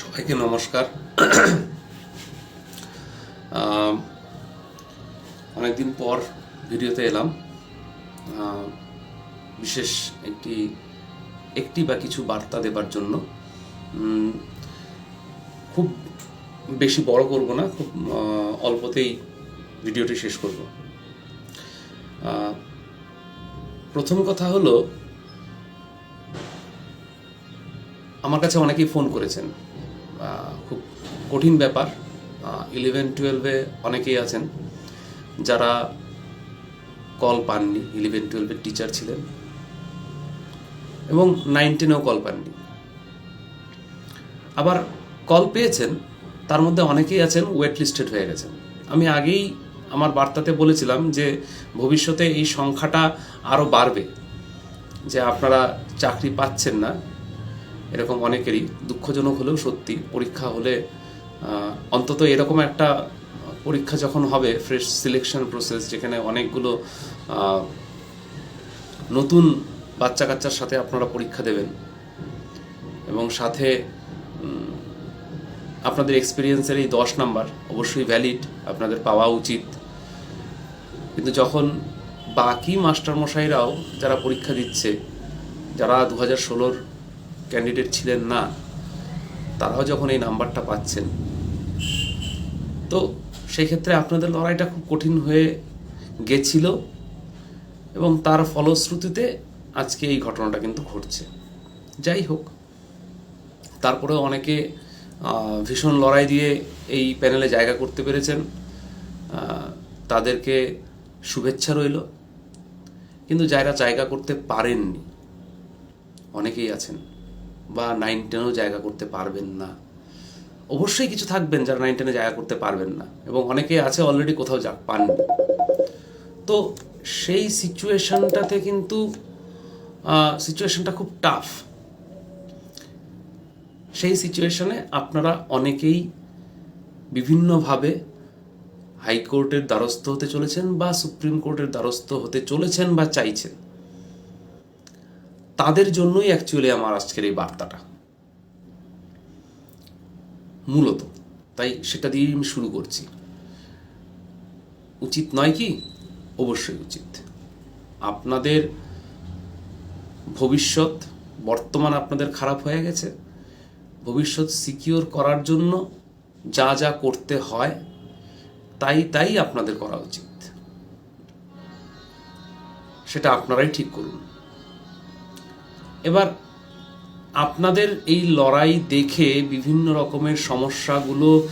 সবাইকে নমস্কার। অনেকদিন পর ভিডিওতে এলাম। বিশেষ একটি একটি বা কিছু বার্তা দেবার জন্য। খুব বেশি বড় করব না, খুব অল্পতেই ভিডিওটি শেষ করব। প্রথম কথা হলো, আমার কাছে অনেকেই ফোন করেছেন। খুব কঠিন ব্যাপার। ইলেভেন টুয়েলভে অনেকেই আছেন যারা কল পাননি ইলেভেন টুয়েলভের টিচার ছিলেন এবং নাইন টেনেও কল পাননি। আবার কল পেয়েছেন, তার মধ্যে অনেকেই আছেন ওয়েট লিস্টেড হয়ে গেছেন। আমি আগেই আমার বার্তাতে বলেছিলাম যে ভবিষ্যতে এই সংখ্যাটা আরও বাড়বে, যে আপনারা চাকরি পাচ্ছেন না। এরকম অনেকেরই দুঃখজনক হলেও সত্যি পরীক্ষা হলে অন্তত এরকম একটা পরীক্ষা যখন হবে ফ্রেশ সিলেকশন প্রসেস যেখানে অনেকগুলো নতুন বাচ্চা কাচ্চার সাথে আপনারা পরীক্ষা দেবেন এবং সাথে আপনাদের এক্সপিরিয়েন্সের এই দশ নাম্বার অবশ্যই ভ্যালিড আপনাদের পাওয়া উচিত। কিন্তু যখন বাকি মাস্টারমশাইরাও যারা পরীক্ষা দিচ্ছে, যারা দু হাজার ষোলোর ক্যান্ডিডেট ছিলেন না, তারাও যখন এই নাম্বারটা পাচ্ছেন, তো সেই ক্ষেত্রে আপনাদের লড়াইটা খুব কঠিন হয়ে গেছিল এবং তার ফলশ্রুতিতে আজকে এই ঘটনাটা কিন্তু ঘটছে। যাই হোক তারপরে অনেকে ভীষণ লড়াই দিয়ে এই প্যানেলে জায়গা করতে পেরেছেন তাদেরকে শুভেচ্ছা রইল, কিন্তু যারা জায়গা করতে পারেননি, অনেকেই আছেন। বা নাইন টেনেও জায়গা করতে পারবেন না। অবশ্যই কিছু থাকবেন যারা নাইন টেনে জায়গা করতে পারবেন না এবং অনেকে আছে অলরেডি কোথাও যা পাননি তো সেই সিচুয়েশনটাতে কিন্তু সিচুয়েশনটা খুব টাফ সেই সিচুয়েশনে আপনারা অনেকেই বিভিন্নভাবে হাইকোর্টের দ্বারস্থ হতে চলেছেন বা সুপ্রিম কোর্টের দ্বারস্থ হতে চলেছেন বা চাইছেন। তাদের জন্যই অ্যাকচুয়ালি আমার আজকের এই বার্তাটা। মূলত, তাই সেটা দিয়েই আমি শুরু করছি। উচিত নয় কি? অবশ্যই উচিত। আপনাদের ভবিষ্যৎ, বর্তমান আপনাদের খারাপ হয়ে গেছে। ভবিষ্যৎ সিকিওর করার জন্য যা যা করতে হয়, তাই তাই আপনাদের করা উচিত। সেটা আপনারাই ঠিক করুন। এবার, আপনাদের এই লড়াই দেখে বিভিন্ন রকমের সমস্যাগুলো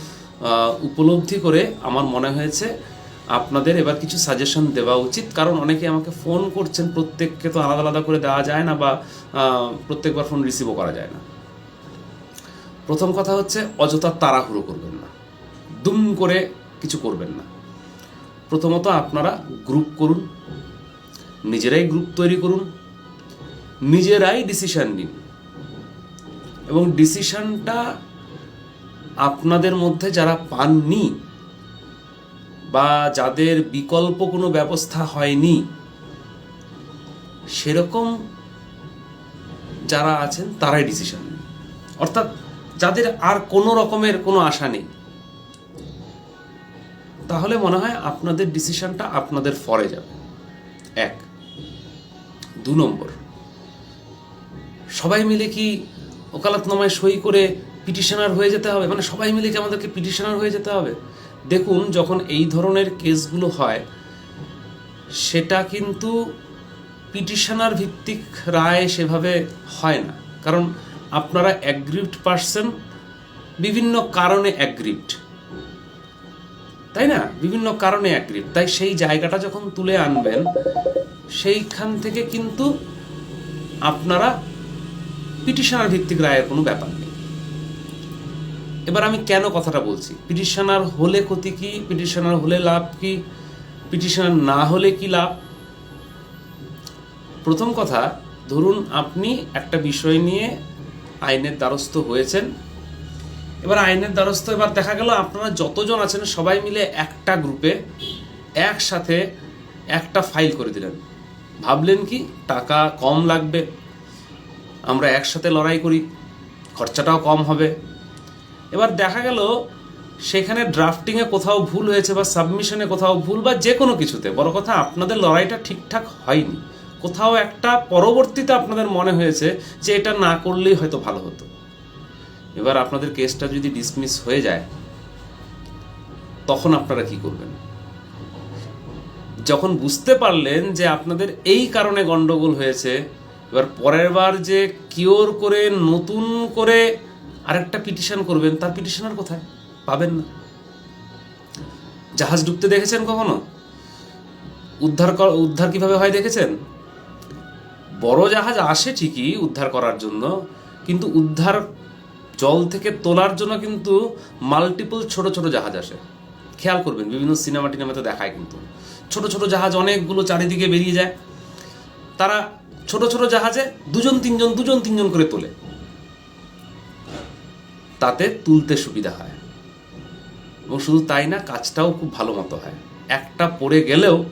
উপলব্ধি করে আমার মনে হয়েছে আপনাদের এবার কিছু সাজেশন দেওয়া উচিত। কারণ অনেকে আমাকে ফোন করছেন, প্রত্যেককে তো আলাদা আলাদা করে দেওয়া যায় না বা প্রত্যেকবার ফোন রিসিভও করা যায় না। প্রথম কথা হচ্ছে, অযথা তাড়াহুড়ো করবেন না। দুম করে কিছু করবেন না। প্রথমত আপনারা গ্রুপ করুন। নিজেরাই গ্রুপ তৈরি করুন। নিজেরাই ডিসিশান নিন। এবং ডিসিশানটা আপনাদের মধ্যে যারা পাননি বা যাদের বিকল্প কোনো ব্যবস্থা হয়নি, সেরকম যারা আছেন তারাই ডিসিশন অর্থাৎ যাদের আর কোনো রকমের কোনো আশা নেই, তাহলে মনে হয় আপনাদের ডিসিশনটা আপনাদের ফরে যাবে। এক। দু নম্বর। সবাই মিলে কি ওকালতনামায় সই করে পিটিশনার হয়ে যেতে হবে? মানে সবাই মিলে কি আমাদেরকে পিটিশনার হয়ে যেতে হবে? দেখুন, যখন এই ধরনের কেসগুলো হয়, সেটা কিন্তু পিটিশনার ভিত্তিক রায় সেভাবে হয় না। কারণ আপনারা অ্যাগ্রিভড পার্সন বিভিন্ন কারণে অ্যাগ্রিভড তাই না? বিভিন্ন কারণে অ্যাগ্রিভ তাই সেই জায়গাটা যখন তুলে আনবেন, সেইখান থেকে কিন্তু আপনারা পিটিশনার ভিত্তিক রায়ের কোনো ব্যাপার নেই। এবার আমি কেন কথাটা বলছি? পিটিশনার হলে ক্ষতি কি? পিটিশনার হলে লাভ কি? পিটিশনার না হলে কি লাভ? প্রথম কথা, ধরুন আপনি একটা বিষয় নিয়ে আইনের দ্বারস্থ হয়েছেন। এবার আইনের দ্বারস্থ এবার দেখা গেল আপনারা যতজন আছেন সবাই মিলে একটা গ্রুপে একসাথে একটা ফাইল করে দিলেন। ভাবলেন কি, টাকা কম লাগবে আমরা একসাথে লড়াই করি, খরচাটাও কম হবে। এবার দেখা গেল, সেখানে ড্রাফটিংয়ে কোথাও ভুল হয়েছে বা সাবমিশনে কোথাও ভুল বা যে কোনো কিছুতে। বড় কথা, আপনাদের লড়াইটা ঠিকঠাক হয়নি। কোথাও একটা পরবর্তীতে আপনাদের মনে হয়েছে যে এটা না করলেই হয়তো ভালো হতো। এবার আপনাদের কেসটা যদি ডিসমিস হয়ে যায়, তখন আপনারা কি করবেন? যখন বুঝতে পারলেন যে আপনাদের এই কারণে গন্ডগোল হয়েছে এবার পরের বার যে কিওর করে, নতুন করে আরেকটা পিটিশন করবেন, তার পিটিশনার কোথায়? পাবেন না। জাহাজ ডুবতে দেখেছেন কখনো? উদ্ধার উদ্ধার কীভাবে হয় দেখেছেন? বড় জাহাজ আসে ঠিকই উদ্ধার করার জন্য, কিন্তু উদ্ধার জল থেকে তোলার জন্য কিন্তু মাল্টিপল ছোট ছোট জাহাজ আসে। খেয়াল করবেন, বিভিন্ন সিনেমা টিনেমাতে দেখায় কিন্তু। ছোট ছোট জাহাজ অনেকগুলো চারিদিকে বেরিয়ে যায়। তারা ছোট ছোট জাহাজে দুজন তিনজন দুজন তিনজন করে তোলে। তাতে তুলতে সুবিধা হয়। এবং শুধু তাই না, কাজটাও খুব ভালো মতো হয়। একটা পড়ে গেলেও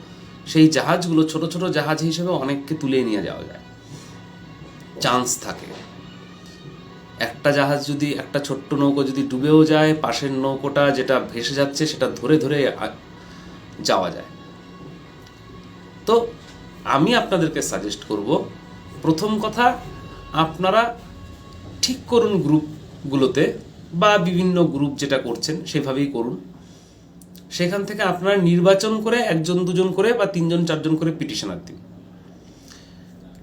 সেই জাহাজগুলো ছোট ছোট জাহাজ হিসেবে অনেককে তুলে নিয়ে যাওয়া যায়। চান্স থাকে। একটা জাহাজ যদি, একটা ছোট্ট নৌকো যদি ডুবেও যায়, পাশের নৌকোটা যেটা ভেসে যাচ্ছে সেটা ধরে ধরে যাওয়া যায়। তো আমি আপনাদেরকে সাজেস্ট করব, প্রথম কথা, আপনারা ঠিক করুন গ্রুপগুলোতে বা বিভিন্ন গ্রুপ যেটা করছেন সেভাবেই করুন। সেখান থেকে আপনারা নির্বাচন করে একজন, দুজন করে বা তিনজন, চারজন করে পিটিশনার দিন।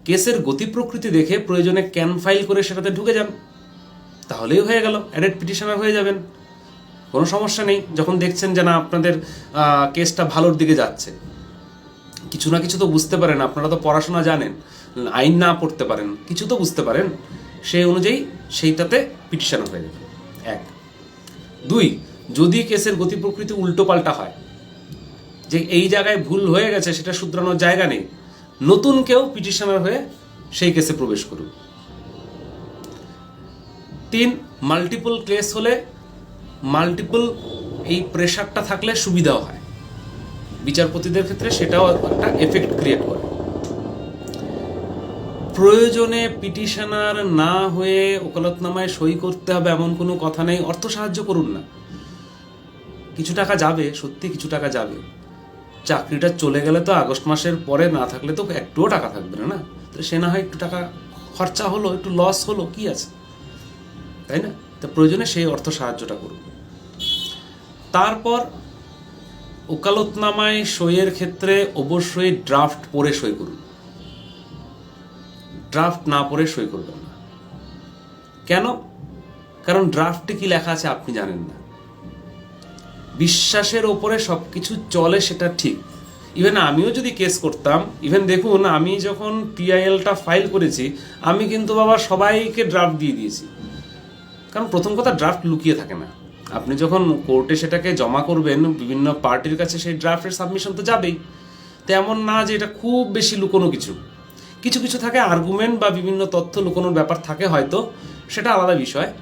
কেসের গতি প্রকৃতি দেখে প্রয়োজনে ক্যান ফাইল করে সেটাতে ঢুকে যান। তাহলেই হয়ে গেল, অ্যাডেড পিটিশনার হয়ে যাবেন। কোনো সমস্যা নেই, যখন দেখছেন যে না আপনাদের কেসটা ভালোর দিকে যাচ্ছে। কিছু না কিছু তো বুঝতে পারেন, আপনারা তো পড়াশোনা জানেন, আইন না পড়তে পারেন, কিছু তো বুঝতে পারেন সেই অনুযায়ী সেইটাতে পিটিশনার হয়ে যাবে। এক। দুই, যদি কেসের গতি প্রকৃতি উল্টো পাল্টা হয়, যে এই জায়গায় ভুল হয়ে গেছে, সেটা শুধরানোর জায়গা নেই, নতুন কেউ পিটিশনার হয়ে সেই কেসে প্রবেশ করুন তিন, মাল্টিপল কেস হলে মাল্টিপল এই প্রেশারটা থাকলে সুবিধাও হয়। বিচারপতিদের ক্ষেত্রে সেটাও একটা এফেক্ট ক্রিয়েট করে। প্রয়োজনে পিটিশনার না হয়ে ওকালতনামায় সই করতে হবে এমন কোনো কথা নেই, অর্থ সাহায্য করুন না। কিছু টাকা যাবে, সত্যি কিছু টাকা যাবে। চাকরিটা চলে গেলে তো আগস্ট মাসের পরে না থাকলে তো একটুও টাকা থাকবে না না? তো সে না হয় একটু টাকা খরচা হলো, একটু লস হলো, কি আছে? তাই না? তো প্রয়োজনে সেই অর্থ সাহায্যটা করুন তারপর ওকালতনামায় সইয়ের ক্ষেত্রে অবশ্যই ড্রাফট পরে সই করুন। ড্রাফট না পরে সই করবেন না। কেন? কারণ ড্রাফটে কি লেখা আছে আপনি জানেন না। বিশ্বাসের ওপরে সব কিছু চলে সেটা ঠিক। ইভেন আমিও যদি কেস করতাম ইভেন দেখুন আমি যখন পিআইএলটা ফাইল করেছি, আমি কিন্তু বাবা সবাইকে ড্রাফট দিয়ে দিয়েছি। কারণ প্রথম কথা ড্রাফট লুকিয়ে থাকে না। আপনি যখন কোর্টে সেটাকে জমা করবেন, বিভিন্ন পার্টির কাছে সেই ড্রাফটের সাবমিশন তো যাবেই। তো এমন না যে এটা খুব বেশি লুকোনো কিছু। কিছু কিছু থাকে আর্গুমেন্ট বা বিভিন্ন তথ্য লুকোনোর ব্যাপার থাকে হয়তো, সেটা আলাদা বিষয়।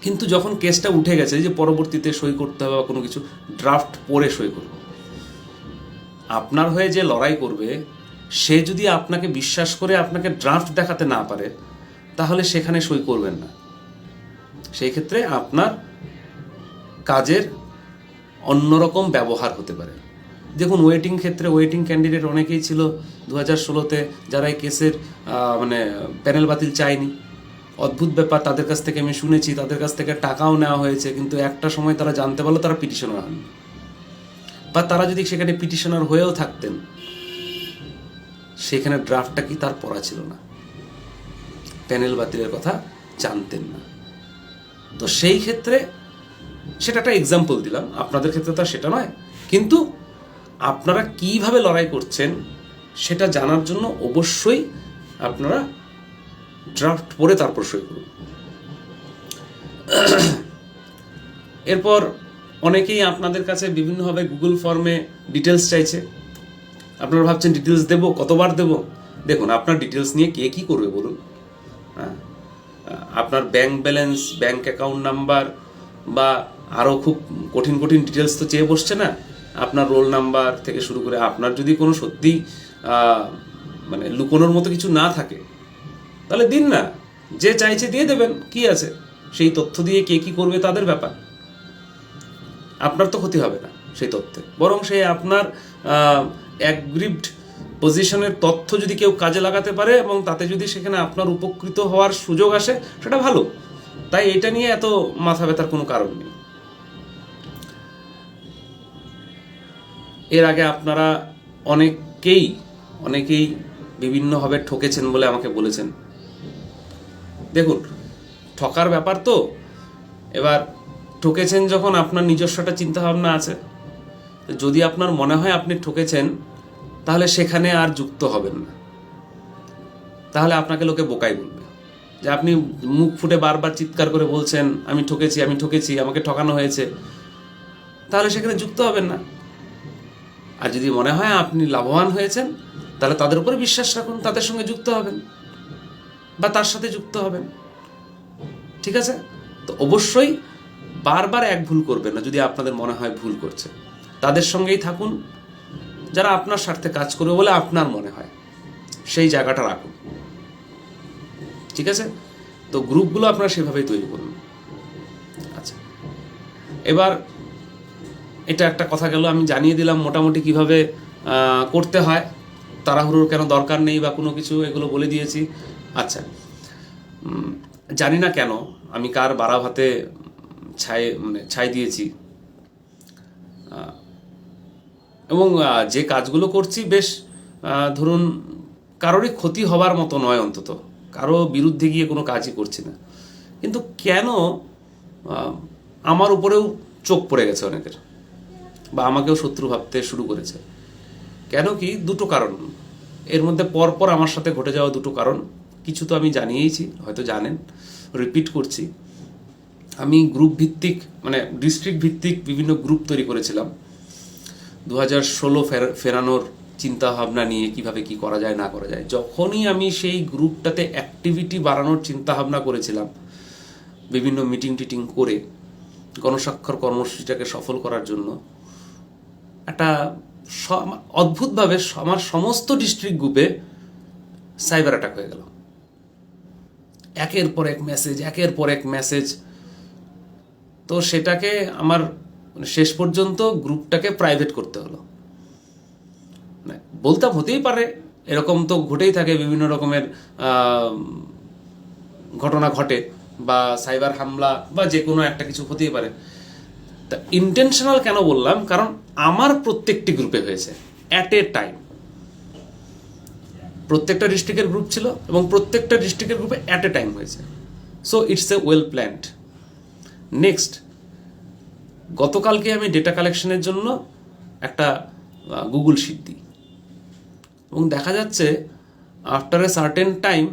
কিন্তু যখন কেসটা উঠে গেছে যে পরবর্তীতে সই করতে হবে বা কোনো কিছু ড্রাফট পরে সই করবে। আপনার হয়ে যে লড়াই করবে, সে যদি আপনাকে বিশ্বাস করে আপনাকে ড্রাফট দেখাতে না পারে, তাহলে সেখানে সই করবেন না। সেই ক্ষেত্রে আপনার কাজের অন্যরকম ব্যবহার হতে পারে। দেখুন ওয়েটিং ক্ষেত্রে ওয়েটিং ক্যান্ডিডেট অনেকেই ছিল দু হাজার ষোলোতে যারা এই কেসের মানে প্যানেল বাতিল চায়নি। অদ্ভুত ব্যাপার, তাদের কাছ থেকে আমি শুনেছি, তাদের কাছ থেকে টাকাও নেওয়া হয়েছে, কিন্তু একটা সময় তারা জানতে পারল তারা পিটিশনার হননি। বা তারা যদি সেখানে পিটিশনার হয়েও থাকতেন, সেখানে ড্রাফটটা কি তার পড়া ছিল না। প্যানেল বাতিলের কথা জানতেন না। তো সেই ক্ষেত্রে সেটা একটা এক্সাম্পল দিলাম। আপনাদের ক্ষেত্রে তো সেটা নয়। কিন্তু আপনারা কীভাবে লড়াই করছেন সেটা জানার জন্য অবশ্যই আপনারা ড্রাফট পরে তারপর সই করুন। এরপর অনেকেই আপনাদের কাছে বিভিন্নভাবে গুগল ফর্মে ডিটেলস চাইছে। আপনারা ভাবছেন ডিটেলস দেবো? কতবার দেবো? দেখুন, আপনার ডিটেলস নিয়ে কে কি করবে বলুন। হ্যাঁ। আপনার bank balance bank account number বা আরও খুব কঠিন কঠিন ডিটেলস তো চেয়ে বসছে না। আপনার রোল নাম্বার থেকে শুরু করে আপনার যদি কোনো সত্যি মানে লুকোনোর মতো কিছু না থাকে, তাহলে দিন না। যে চাইছে দিয়ে দেবেন, কি আছে? সেই তথ্য দিয়ে কে কি করবে তাদের ব্যাপার। আপনার তো ক্ষতি হবে না সেই তথ্যে। বরং সে আপনার অ্যাগ্রিভড পজিশনের তথ্য যদি কেউ কাজে লাগাতে পারে এবং তাতে যদি সেখানে আপনার উপকৃত হওয়ার সুযোগ আসে, সেটা ভালো। তাই এটা নিয়ে এত মাথা ব্যথার কোনো কারণ নেই। এর আগে আপনারা অনেকেই অনেকেই বিভিন্নভাবে ঠকেছেন বলে আমাকে বলেছেন। দেখুন, ঠকার ব্যাপার তো। এবার ঠকেছেন যখন আপনার নিজস্ব একটা চিন্তাভাবনা আছে। যদি আপনার মনে হয় আপনি ঠকেছেন, তাহলে সেখানে আর যুক্ত হবেন না। তাহলে আপনাকে লোকে বোকাই বলবে। যে আপনি মুখ ফুটে বারবার চিৎকার করে বলছেন, আমি ঠকেছি আমি ঠকেছি, আমাকে ঠকানো হয়েছে। তাহলে সেখানে যুক্ত হবেন না। আর যদি মনে হয় আপনি লাভবান হয়েছেন, তাহলে তাদের উপরে বিশ্বাস রাখুন, তাদের সঙ্গে যুক্ত হবেন বা তার সাথে যুক্ত হবেন। ঠিক আছে? তো অবশ্যই বারবার এক ভুল করবেন না, যদি আপনাদের মনে হয় ভুল করছে। তাদের সঙ্গেই থাকুন, যারা আপনার স্বার্থে কাজ করবে বলে আপনার মনে হয়। সেই জায়গাটা রাখুন। ঠিক আছে? তো গ্রুপগুলো আপনারা সেভাবেই তৈরি করুন। আচ্ছা। এবার এটা একটা কথা গেল, আমি জানিয়ে দিলাম মোটামুটি কীভাবে করতে হয়। তাড়াহুড়োর কেন দরকার নেই বা কোনো কিছু, এগুলো বলে দিয়েছি। আচ্ছা জানি না কেন আমি কার বাড়া ভাতে ছাই মানে ছাই দিয়েছি। এবং যে কাজগুলো করছি বেশ ধরুন কারোরই ক্ষতি হবার মতো নয় অন্তত। কারও বিরুদ্ধে গিয়ে কোনো কাজই করছি না। কিন্তু কেন আমার উপরেও চোখ পড়ে গেছে অনেকের? বা আমাকেও শত্রু ভাবতে শুরু করেছে। কেন কি দুটো কারণ। এর মধ্যে পরপর আমার সাথে ঘটে যাওয়া দুটো কারণ। কিছু তো আমি জানিয়েইছি, হয়তো জানেন রিপিট করছি। আমি গ্রুপ ভিত্তিক মানে ডিস্ট্রিক্ট ভিত্তিক বিভিন্ন গ্রুপ তৈরি করেছিলাম। দু হাজার ষোলো ফেরানোর চিন্তা ভাবনা নিয়ে কীভাবে কি করা যায়, না করা যায়। যখনই আমি সেই গ্রুপটাতে অ্যাক্টিভিটি বাড়ানোর চিন্তা ভাবনা করেছিলাম, বিভিন্ন মিটিং টিটিং করে, গণস্বাক্ষর কর্মসূচিটাকে সফল করার জন্য একটা অদ্ভুতভাবে আমার সমস্ত ডিস্ট্রিক্ট গ্রুপে সাইবার অ্যাটাক হয়ে গেল। একের পর এক মেসেজ একের পর এক মেসেজ তো সেটাকে আমার মানে শেষ পর্যন্ত গ্রুপটাকে প্রাইভেট করতে হলো। মানে বলতাম হতেই পারে, এরকম তো ঘটেই থাকে বিভিন্ন রকমের ঘটনা ঘটে বা সাইবার হামলা বা যে কোনো একটা কিছু হতেই পারে। তা ইন্টেনশনাল কেন বললাম? কারণ আমার প্রত্যেকটি গ্রুপে হয়েছে অ্যাট এ টাইম প্রত্যেকটা ডিস্ট্রিক্টের গ্রুপ ছিল এবং প্রত্যেকটা ডিস্ট্রিক্টের গ্রুপে অ্যাট এ টাইম হয়েছে। So it's a well planned next গতকালকে আমি ডেটা কালেকশনের জন্য একটা গুগল শিট দিই। এবং দেখা যাচ্ছে আফটার এ সার্টেন টাইম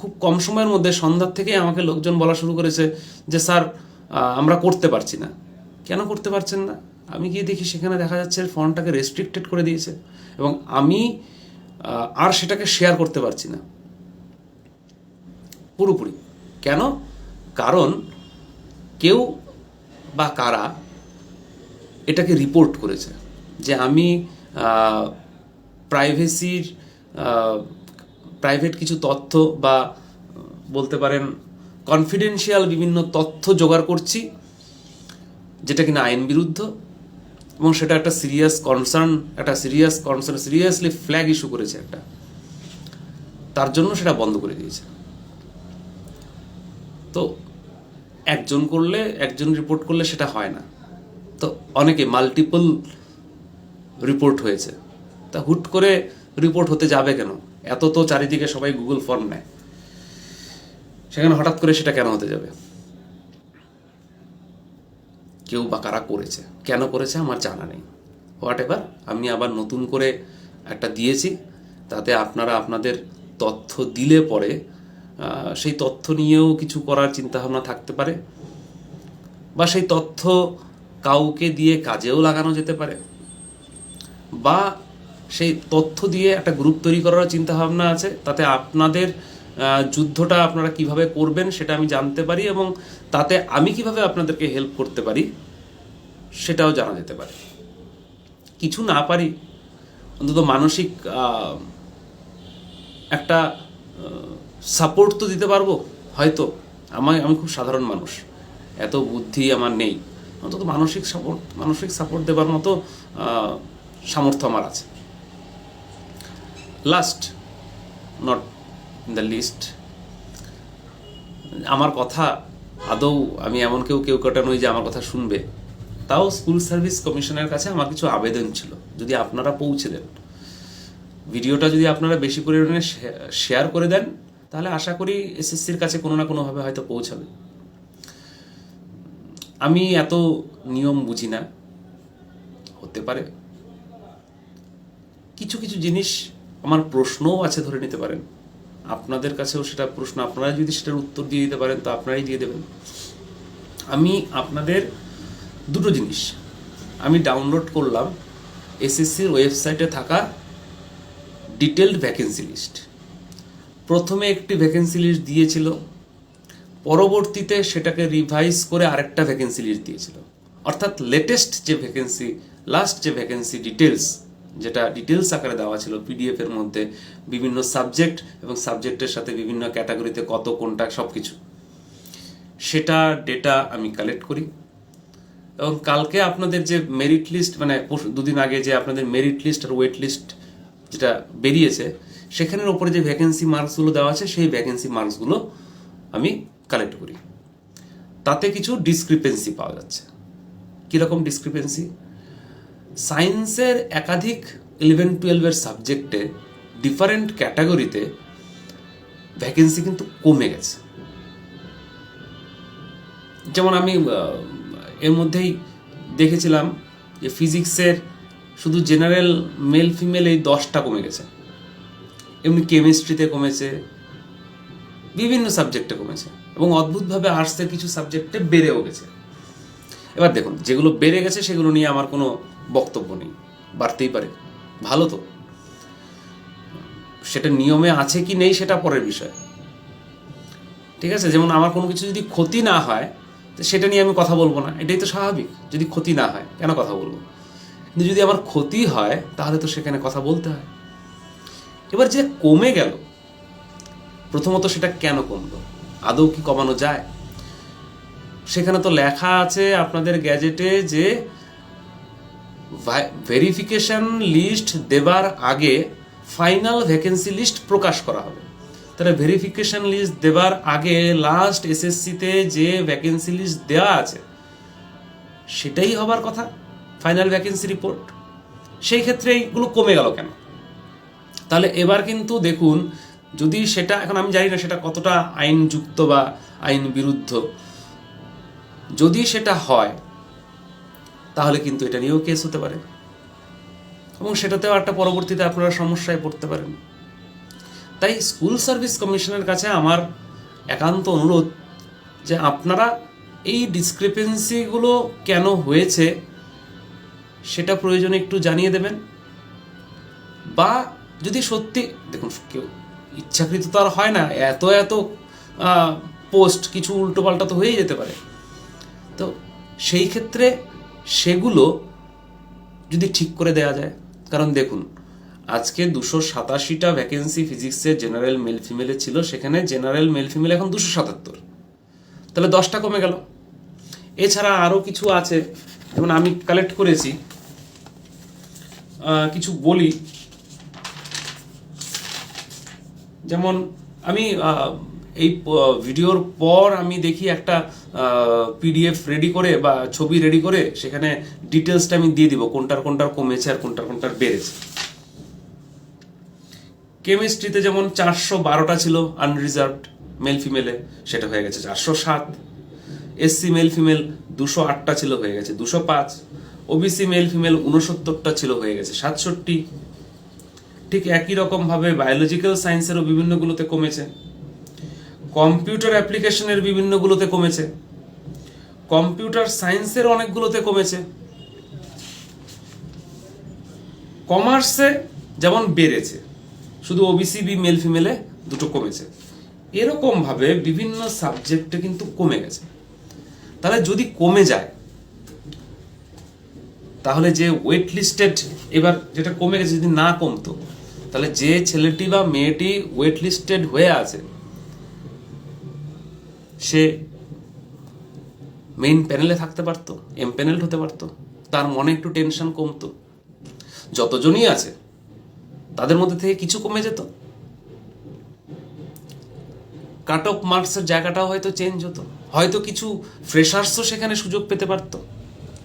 খুব কম সময়ের মধ্যে সন্ধ্যার থেকে আমাকে লোকজন বলা শুরু করেছে যে, স্যার আমরা করতে পারছি না। কেন করতে পারছেন না? আমি গিয়ে দেখি সেখানে দেখা যাচ্ছে ফোনটাকে রেস্ট্রিক্টেড করে দিয়েছে এবং আমি আর সেটাকে শেয়ার করতে পারছি না। পুরোপুরি। কেন? কারণ কেউ বা কারা এটাকে রিপোর্ট করেছে যে আমি প্রাইভেসির প্রাইভেট কিছু তথ্য বা বলতে পারেন কনফিডেন্সিয়াল বিভিন্ন তথ্য জোগাড় করছি যেটা কিনা আইন বিরুদ্ধ, এবং সেটা একটা সিরিয়াস কনসার্ন একটা serious concern seriously flag issue করেছে একটা। তার জন্য সেটা বন্ধ করে দিয়েছে। তো একজন করলে, একজন রিপোর্ট করলে সেটা হয় না। তো অনেকে মাল্টিপল রিপোর্ট হয়েছে। তা হুট করে রিপোর্ট হতে যাবে কেন? এত তো চারিদিকে সবাই গুগল ফর্ম নেয়। সেখানে হঠাৎ করে সেটা কেন হতে যাবে? কেউ বা কারা করেছে? কেন করেছে আমার জানা নেই। হোয়াট এভার আমি আবার নতুন করে একটা দিয়েছি, তাতে আপনারা আপনাদের তথ্য দিলে পরে সেই তথ্য নিয়েও কিছু করার চিন্তাভাবনা থাকতে পারে, বা সেই তথ্য কাউকে দিয়ে কাজেও লাগানো যেতে পারে, বা সেই তথ্য দিয়ে একটা গ্রুপ তৈরি করার চিন্তা ভাবনা আছে, তাতে আপনাদের যুদ্ধটা আপনারা কীভাবে করবেন সেটা আমি জানতে পারি এবং তাতে আমি কীভাবে আপনাদেরকে হেল্প করতে পারি সেটাও জানা যেতে পারে। কিছু না পারি, অন্তত মানসিক একটা সাপোর্ট তো দিতে পারব, হয়তো। আমার, আমি খুব সাধারণ মানুষ। এত বুদ্ধি আমার নেই। অন্তত মানসিক সাপোর্ট মানসিক সাপোর্ট দেবার মতো সামর্থ্য আমার আছে। লাস্ট নট দ্য লিস্ট আমার কথা, আদৌ আমি এমন কেউ কেউ কটা নই যে আমার কথা শুনবে। তাও স্কুল সার্ভিস কমিশনের কাছে আমার কিছু আবেদন ছিল, যদি আপনারা পৌঁছে দেন। ভিডিওটা যদি আপনারা বেশি পরিমাণে শেয়ার করে দেন, তাহলে আশা করি এসএসসির কাছে কোনো না কোনোভাবে হয়তো পৌঁছাবে। আমি এত নিয়ম বুঝি না। হতে পারে। কিছু কিছু জিনিস আমার প্রশ্নও আছে ধরে নিতে পারেন। আপনাদের কাছেও সেটা প্রশ্ন, আপনারা যদি সেটার উত্তর দিয়ে দিতে পারেন, তো আপনারাই দিয়ে দেবেন। আমি আপনাদের দুটো জিনিস। আমি ডাউনলোড করলাম এসএসসির ওয়েবসাইটে থাকা ডিটেলড ভ্যাকেন্সি লিস্ট প্রথমে একটি ভ্যাকেন্সি লিস্ট দিয়েছিল, পরবর্তীতে সেটাকে রিভাইজ করে আরেকটা ভ্যাকেন্সি লিস্ট দিয়েছিল। অর্থাৎ লেটেস্ট যে ভ্যাকেন্সি লাস্ট যে ভ্যাকেন্সি ডিটেলস যেটা ডিটেলস আকারে দেওয়া ছিল পিডিএফ এর মধ্যে বিভিন্ন সাবজেক্ট এবং সাবজেক্টের সাথে বিভিন্ন ক্যাটাগরিতে কত, কোনটা সব কিছু সেটা ডেটা আমি কালেক্ট করি। এবং কালকে আপনাদের যে মেরিট লিস্ট মানে দুদিন আগে যে আপনাদের মেরিট লিস্ট আর ওয়েট লিস্ট যেটা বেরিয়েছে, সেখানের ওপরে যে ভ্যাকেন্সি মার্কসগুলো দেওয়া আছে, সেই ভ্যাকেন্সি মার্কসগুলো আমি কালেক্ট করি। তাতে কিছু ডিসক্রিপেন্সি পাওয়া যাচ্ছে। কীরকম ডিসক্রিপেন্সি সায়েন্সের একাধিক ইলেভেন টুয়েলভের সাবজেক্টে ডিফারেন্ট ক্যাটাগরিতে ভ্যাকেন্সি কিন্তু কমে গেছে। যেমন আমি এর মধ্যেই দেখেছিলাম যে ফিজিক্সের শুধু জেনারেল মেল ফিমেল এই দশটা কমে গেছে। এমনি কেমিস্ট্রিতে কমেছে, বিভিন্ন সাবজেক্টে কমেছে এবং অদ্ভুতভাবে আর্টসের কিছু সাবজেক্টে বেড়েও গেছে। এবার দেখুন, যেগুলো বেড়ে গেছে সেগুলো নিয়ে আমার কোনো বক্তব্য নেই, বাড়তেই পারে। ভালো তো। সেটা নিয়মে আছে কি নেই সেটা পরের বিষয়। ঠিক আছে? যেমন আমার কোনো কিছু যদি ক্ষতি না হয়, তো সেটা নিয়ে আমি কথা বলব না। এটাই তো স্বাভাবিক, যদি ক্ষতি না হয়, কেন কথা বলব? কিন্তু যদি আমার ক্ষতি হয়, তাহলে তো সেখানে কথা বলতে হয়। এবার যে কমে গেল, প্রথমত সেটা কেন কমলো? আদৌ কি কমানো যায়? সেখানে তো লেখা আছে আপনাদের গ্যাজেটে যে ভেরিফিকেশন লিস্ট দেবার আগে ফাইনাল ভ্যাকেন্সি লিস্ট প্রকাশ করা হবে। তাহলে ভেরিফিকেশন লিস্ট দেবার আগে লাস্ট এসএসসিতে যে ভ্যাকেন্সি লিস্ট দেওয়া আছে, সেটাই হবার কথা ফাইনাল ভ্যাকেন্সি রিপোর্ট সেই ক্ষেত্রে এইগুলো কমে গেল কেন? তাহলে এবার কিন্তু দেখুন, যদি সেটা, এখন আমি জানি না সেটা কতটা আইনযুক্ত বা আইন বিরুদ্ধ যদি সেটা হয় তাহলে কিন্তু এটা নিয়েও কেস হতে পারে। এবং সেটাতেও একটা পরবর্তীতে আপনারা সমস্যায় পড়তে পারেন। তাই স্কুল সার্ভিস কমিশনের কাছে আমার একান্ত অনুরোধ যে আপনারা এই ডিসক্রিপেন্সিগুলো কেন হয়েছে সেটা প্রয়োজনে একটু জানিয়ে দেবেন। বা যদি সত্যি, দেখুন, কেউ ইচ্ছাকৃত তো আর হয় না, এত এত পোস্ট কিছু উল্টোপাল্টা তো হয়েই যেতে পারে। তো সেই ক্ষেত্রে সেগুলো যদি ঠিক করে দেওয়া যায়। কারণ দেখুন, আজকে দুশো সাতাশিটা ভ্যাকেন্সি ফিজিক্সে জেনারেল মেল ফিমেলে ছিল, সেখানে জেনারেল মেল ফিমেল এখন দুশো সাতাত্তর। তাহলে দশটা কমে গেল। এছাড়া আরও কিছু আছে, যেমন আমি কালেক্ট করেছি। কিছু বলি। যেমন আমি এই ভিডিওর পর আমি দেখি একটা পিডিএফ রেডি করে বা ছবি রেডি করে সেখানে ডিটেলসটা আমি দিয়ে দিব, কোনটার কোনটার কমেছে আর কোনটার কোনটার বেড়েছে। কেমিস্ট্রিতে যেমন চারশো বারোটা ছিল আনরিজার্ভড মেল ফিমেলে সেটা হয়ে গেছে চারশো সাত। এসসি মেল ফিমেল দুশো আটটা ছিল হয়ে গেছে দুশো পাঁচ। ওবিসি মেল ফিমেল উনসত্তরটা ছিল হয়ে গেছে সাতষট্টি। ঠিক একই রকমভাবে বায়োলজিক্যাল সায়েন্সেরও বিভিন্নগুলোতে কমেছে। কম্পিউটার অ্যাপ্লিকেশনের বিভিন্নগুলোতে কমেছে। কম্পিউটার সায়েন্সের অনেকগুলোতে কমেছে। কমার্সে যেমন বেড়েছে, শুধু ওবিসি বি মেল ফিমেলে দুটো কমেছে। এরকম ভাবে বিভিন্ন সাবজেক্টে কিন্তু কমে গেছে। তাহলে যদি কমে যায়, তাহলে যে ওয়েট লিস্টেড এবার যেটা কমে গেছে, যদি না কমতো, তাহলে যে ছেলেটি বা মেয়েটি ওয়েট লিস্টেড হয়ে আছে সে মেইন প্যানেলে থাকতে পারতো এম প্যানেল হতে পারতো, তার মনে একটু টেনশন কমতো। যতজনই আছে, তাদের মধ্যে থেকে কিছু কমে যেত। কাট অফ মার্কসের জায়গাটাও হয়তো চেঞ্জ হতো। হয়তো কিছু ফ্রেশার্সও সেখানে সুযোগ পেতে পারতো।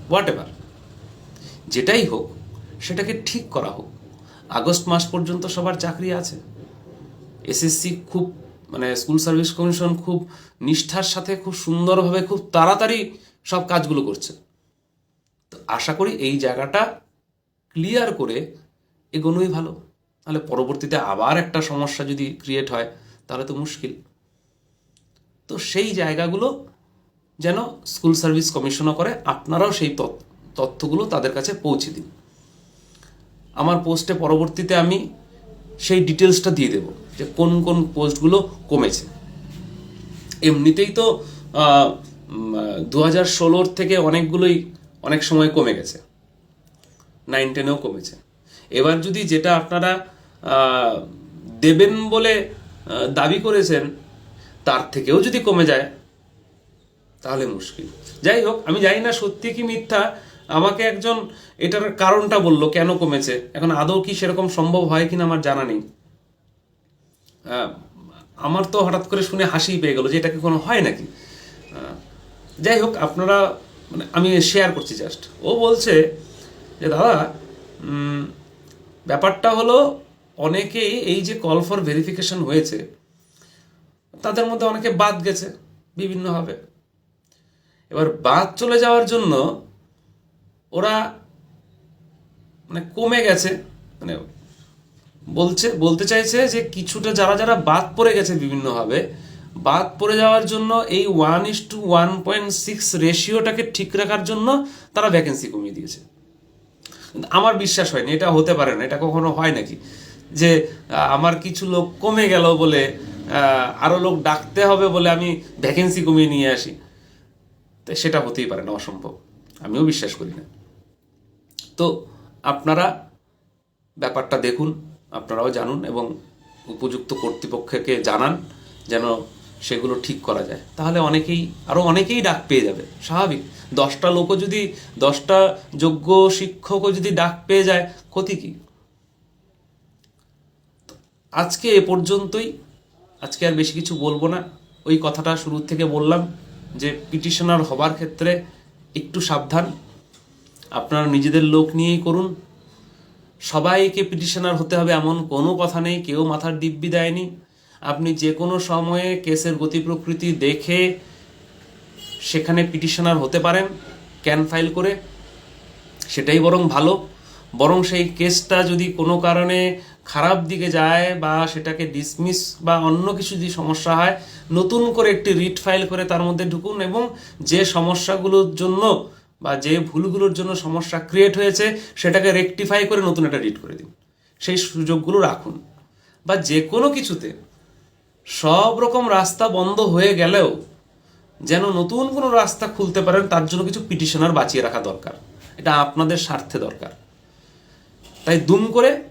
হোয়াট এভার যেটাই হোক, সেটাকে ঠিক করা হোক। আগস্ট মাস পর্যন্ত সবার চাকরি আছে। এসএসসি খুব মানে স্কুল সার্ভিস কমিশন খুব নিষ্ঠার সাথে, খুব সুন্দরভাবে, খুব তাড়াতাড়ি সব কাজগুলো করছে। তো আশা করি এই জায়গাটা ক্লিয়ার করে এগোনোই ভালো। তাহলে পরবর্তীতে আবার একটা সমস্যা যদি ক্রিয়েট হয়, তাহলে তো মুশকিল। তো সেই জায়গাগুলো যেন স্কুল সার্ভিস কমিশনও করে, আপনারাও সেই তথ্য- তথ্যগুলো তাদের কাছে পৌঁছে দিন। আমার পোস্টে পরবর্তীতে আমি সেই ডিটেলসটা দিয়ে দেব যে কোন কোন পোস্টগুলো কমেছে। এমনিতেই তো দু হাজার ষোলোর থেকে অনেকগুলোই অনেক সময় কমে গেছে। নাইন, টেনেও কমেছে। এবার যদি যেটা আপনারা দেবেন বলে দাবি করেছেন, তার থেকেও যদি কমে যায়, তাহলে মুশকিল। যাই হোক, আমি জানি না সত্যি কি মিথ্যা আমাকে একজন এটার কারণটা বলল, কেন কমেছে? এখন আদৌ কি সেরকম সম্ভব হয় কিনা আমার জানা নেই। আমার তো হঠাৎ করে শুনে হাসি পেয়ে গেল যে এটা কি কোনো হয় নাকি? যাই হোক, আপনারা মানে আমি শেয়ার করছি জাস্ট ও বলছে যে, দাদা ব্যাপারটা হলো অনেকেই এই যে কল ফর ভেরিফিকেশন হয়েছে, তাদের মধ্যে অনেকে বাদ গেছে বিভিন্নভাবে। এবার বাদ চলে যাওয়ার জন্য ওরা মানে কমে গেছে মানে বলছে বলতে চাইছে যে কিছুটা যারা যারা বাদ পড়ে গেছে বিভিন্নভাবে বাদ পড়ে যাওয়ার জন্য এই one is two one point six রেশিওটাকে ঠিক রাখার জন্য তারা ভ্যাকেন্সি কমিয়ে দিয়েছে। আমার বিশ্বাস হয়নি এটা হতে পারে না এটা কখনো হয় নাকি? যে আমার কিছু লোক কমে গেল বলে আহ, আরও লোক ডাকতে হবে বলে আমি ভ্যাকেন্সি কমিয়ে নিয়ে আসি। তো সেটা হতেই পারে না অসম্ভব। আমিও বিশ্বাস করি না। তো আপনারা ব্যাপারটা দেখুন, আপনারাও জানুন এবং উপযুক্ত কর্তৃপক্ষকে জানান যেন সেগুলো ঠিক করা যায়। তাহলে অনেকেই আরও অনেকেই ডাক পেয়ে যাবে, স্বাভাবিক। দশটা লোকও যদি, দশটা যোগ্য শিক্ষকও যদি ডাক পেয়ে যায়, ক্ষতি কী? আজকে এ পর্যন্তই। আজকে আর বেশি কিছু বলব না। ওই কথাটা শুরু থেকে বললাম যে পিটিশনার হবার ক্ষেত্রে একটু সাবধান। আপনারা নিজেদের লোক নিয়েই করুন। সবাইকে পিটিশনার হতে হবে এমন কোনো কথা নেই, কেউ মাথার দিব্যি দেয়নি। আপনি যে কোনো সময়ে কেসের গতি প্রকৃতি দেখে সেখানে পিটিশনার হতে পারেন, ক্যান ফাইল করে। সেটাই বরং ভালো। বরং সেই কেসটা যদি কোনো কারণে খারাপ দিকে যায় বা সেটাকে ডিসমিস বা অন্য কিছু যদি সমস্যা হয়, নতুন করে একটি রিট ফাইল করে তার মধ্যে ঢুকুন এবং যে সমস্যাগুলোর জন্য বা যে ভুলগুলোর জন্য সমস্যা ক্রিয়েট হয়েছে, সেটাকে রেকটিফাই করে নতুন একটা রিট করে দিন। সেই সুযোগগুলো রাখুন। বা যে কোনো কিছুতে সব রকম রাস্তা বন্ধ হয়ে গেলেও যেন নতুন কোনো রাস্তা খুলতে পারেন, তার জন্য কিছু পিটিশনার বাঁচিয়ে রাখা দরকার। এটা আপনাদের স্বার্থে দরকার। তাই দুম করে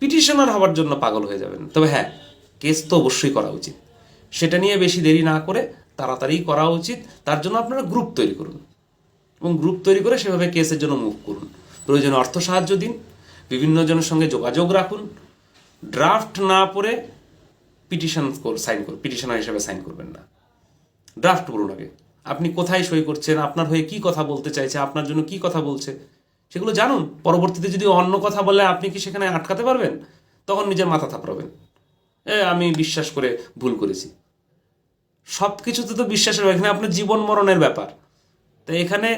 পিটিশনার হওয়ার জন্য পাগল হয়ে যাবেন। তবে হ্যাঁ কেস তো অবশ্যই করা উচিত। সেটা নিয়ে বেশি দেরি না করে তাড়াতাড়ি করা উচিত। তার জন্য আপনারা গ্রুপ তৈরি করুন। এবং গ্রুপ তৈরি করে সেভাবে কেসের জন্য মুভ করুন। প্রয়োজনে অর্থ সাহায্য দিন, বিভিন্ন জনের সঙ্গে যোগাযোগ রাখুন ড্রাফট না পড়ে পিটিশন সাইন করুন পিটিশনার হিসেবে সাইন করবেন না। ড্রাফট করুন আগে, আপনি কোথায় সই করছেন, আপনার হয়ে কি কথা বলতে চাইছে, আপনার জন্য কি কথা বলছে, সেগুলো জানুন। পরবর্তীতে যদি অন্য কথা বলে আপনি কি সেখানে আটকাতে পারবেন? তখন নিজের মাথা থাপড়াবেন। এ, আমি বিশ্বাস করে ভুল করেছি। সব কিছুতে তো বিশ্বাসের এখানে আপনার জীবন মরণের ব্যাপার। তো এখানে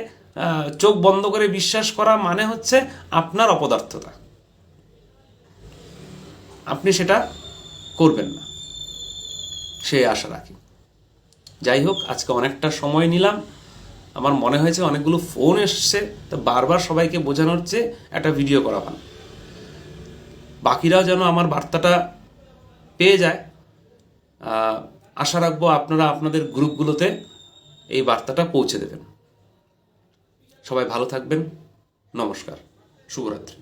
চোখ বন্ধ করে বিশ্বাস করা মানে হচ্ছে আপনার অপদার্থতা। আপনি সেটা করবেন না। সে আশা রাখি। যাই হোক, আজকে অনেকটা সময় নিলাম। আমার মনে হয়েছে অনেকগুলো ফোন এসছে, তো বারবার সবাইকে বোঝানোর চেয়ে একটা ভিডিও করা ভালো। বাকিরাও যেন আমার বার্তাটা পেয়ে যায়। আশা রাখব আপনারা আপনাদের গ্রুপগুলোতে এই বার্তাটা পৌঁছে দেবেন। সবাই ভালো থাকবেন। নমস্কার। শুভরাত্রি।